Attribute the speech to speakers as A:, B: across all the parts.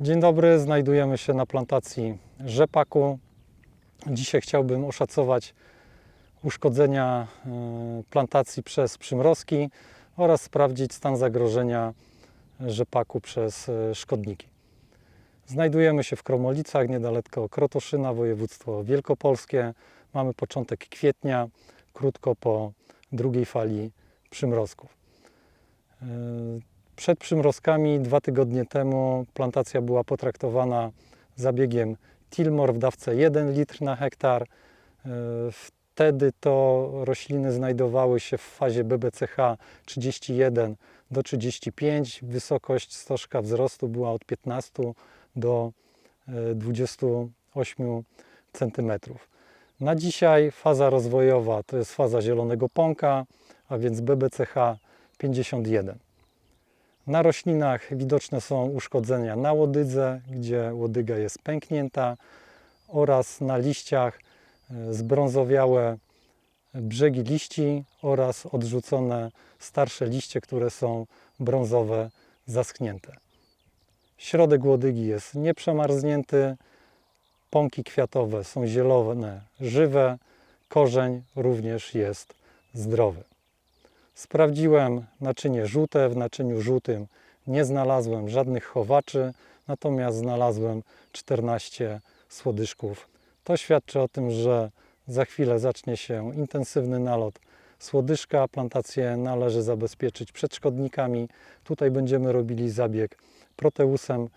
A: Dzień dobry, znajdujemy się na plantacji rzepaku. Dzisiaj chciałbym oszacować uszkodzenia e, plantacji przez przymrozki oraz sprawdzić stan zagrożenia rzepaku przez e, szkodniki. Znajdujemy się w Kromolicach, niedaleko Krotoszyna, województwo wielkopolskie. Mamy początek kwietnia, krótko po drugiej fali przymrozków. E, Przed przymrozkami dwa tygodnie temu plantacja była potraktowana zabiegiem Tilmor w dawce 1 litr na hektar. E, Wtedy to rośliny znajdowały się w fazie BBCH 31 do 35. Wysokość stożka wzrostu była od 15 do e, 28 cm. Na dzisiaj faza rozwojowa to jest faza zielonego pąka, a więc BBCH 51. Na roślinach widoczne są uszkodzenia na łodydze, gdzie łodyga jest pęknięta oraz na liściach e, zbrązowiałe brzegi liści oraz odrzucone starsze liście, które są brązowe, zaschnięte. Środek łodygi jest nieprzemarznięty, pąki kwiatowe są zielone, żywe, korzeń również jest zdrowy. Sprawdziłem naczynie żółte. W naczyniu żółtym nie znalazłem żadnych chowaczy, natomiast znalazłem 14 słodyszków. To świadczy o tym, że za chwilę zacznie się intensywny nalot słodyszka. Plantację należy zabezpieczyć przed szkodnikami. Tutaj będziemy robili zabieg proteusem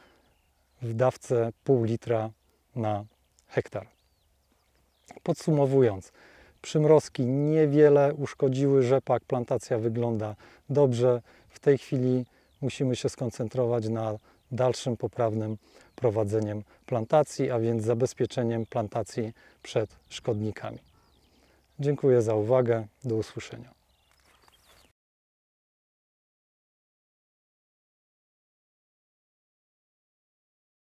A: w dawce pół litra na hektar. Podsumowując, przymrozki niewiele uszkodziły rzepak, plantacja wygląda dobrze. W tej chwili musimy się skoncentrować na dalszym poprawnym prowadzeniem plantacji, a więc zabezpieczeniem plantacji przed szkodnikami. Dziękuję za uwagę. Do usłyszenia.